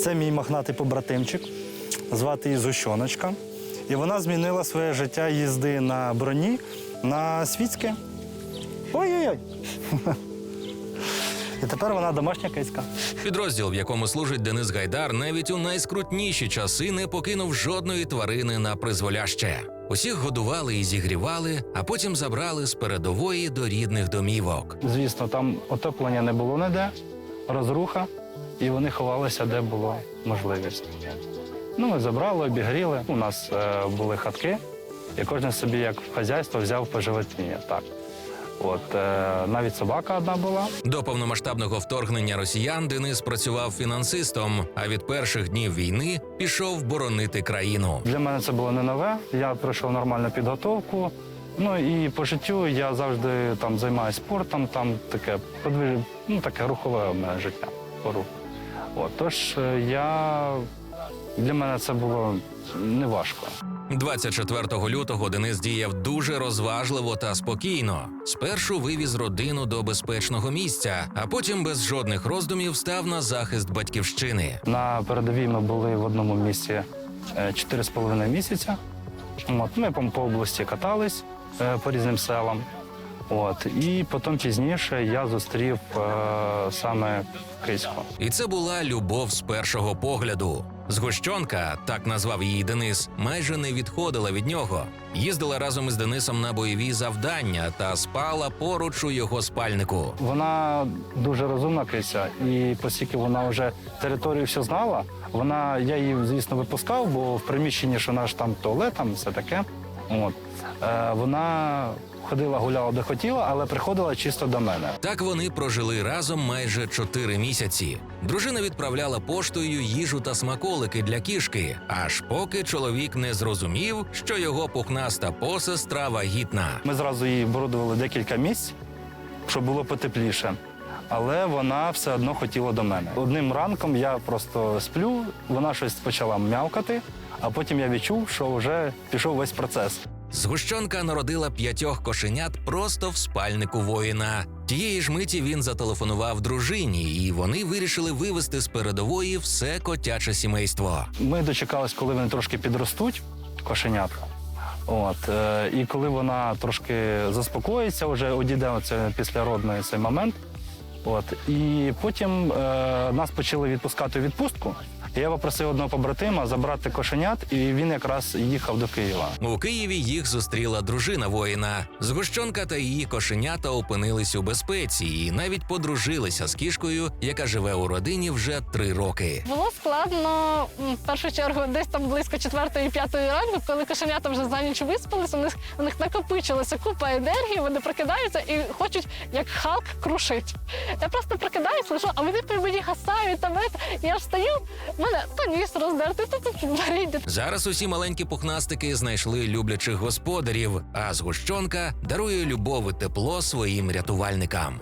Це мій мохнатий побратимчик, звати її Зущоночка. І вона змінила своє життя їзди на броні на світське. Ой-ой-ой. І тепер вона домашня киська. Підрозділ, в якому служить Денис Гайдар, навіть у найскрутніші часи не покинув жодної тварини на призволяще. Усіх годували і зігрівали, а потім забрали з передової до рідних домівок. Звісно, там отоплення не було ніде, розруха, і вони ховалися, де було можливість. Ну, ми забрали, обігріли. У нас е, були хатки, і кожен собі, як в хазяйство, взяв по животні. Так. От, е, навіть собака одна була. До повномасштабного вторгнення росіян Денис працював фінансистом, а від перших днів війни пішов боронити країну. Для мене це було не нове. Я пройшов нормальну підготовку. Ну і по життю я завжди там займаюся спортом, там таке подвиж... ну, таке рухове у мене життя по руху. От, тож е, я для мене це було не важко. 24 лютого Денис діяв дуже розважливо та спокійно. Спершу вивіз родину до безпечного місця, а потім без жодних роздумів став на захист батьківщини. На передовій ми були в одному місці е, 4,5 місяця. От, ми по, по області катались е, по різним селам. От, і потім пізніше я зустрів е, саме Киську. І це була любов з першого погляду. Згущонка, так назвав її Денис, майже не відходила від нього. Їздила разом із Денисом на бойові завдання та спала поруч у його спальнику. Вона дуже розумна кися, і оскільки вона вже територію все знала, вона, я її, звісно, випускав, бо в приміщенні, що наш там туалет, там все таке. От, е, вона ходила, гуляла де хотіла, але приходила чисто до мене. Так вони прожили разом майже чотири місяці. Дружина відправляла поштою їжу та смаколики для кішки, аж поки чоловік не зрозумів, що його пухнаста посестра вагітна. Ми зразу її оборудували декілька місць, щоб було потепліше. Але вона все одно хотіла до мене. Одним ранком я просто сплю, вона щось почала м'явкати, а потім я відчув, що вже пішов весь процес. Згущенка народила п'ятьох кошенят просто в спальнику воїна. Тієї ж миті він зателефонував дружині, і вони вирішили вивезти з передової все котяче сімейство. Ми дочекались, коли вони трошки підростуть, кошенятка. От, е, і коли вона трошки заспокоїться, вже одійде оце післяродний цей момент. От, і потім е, нас почали відпускати відпустку. Я попросив одного побратима забрати кошенят, і він якраз їхав до Києва. У Києві їх зустріла дружина воїна. Згущенка та її кошенята опинились у безпеці і навіть подружилися з кішкою, яка живе у родині вже три роки. Було складно в першу чергу десь там близько 4-5 ранку, коли кошенята вже за ніч виспалися, у них, у них накопичилася купа енергії, вони прокидаються і хочуть, як Халк, крушить. Я просто прокидаюся, лежу, а вони при мені гасають там. Я встаю, мене то ніс роздертий, то тут варіння. Зараз усі маленькі пухнастики знайшли люблячих господарів, а згущенка дарує любов і тепло своїм рятувальникам.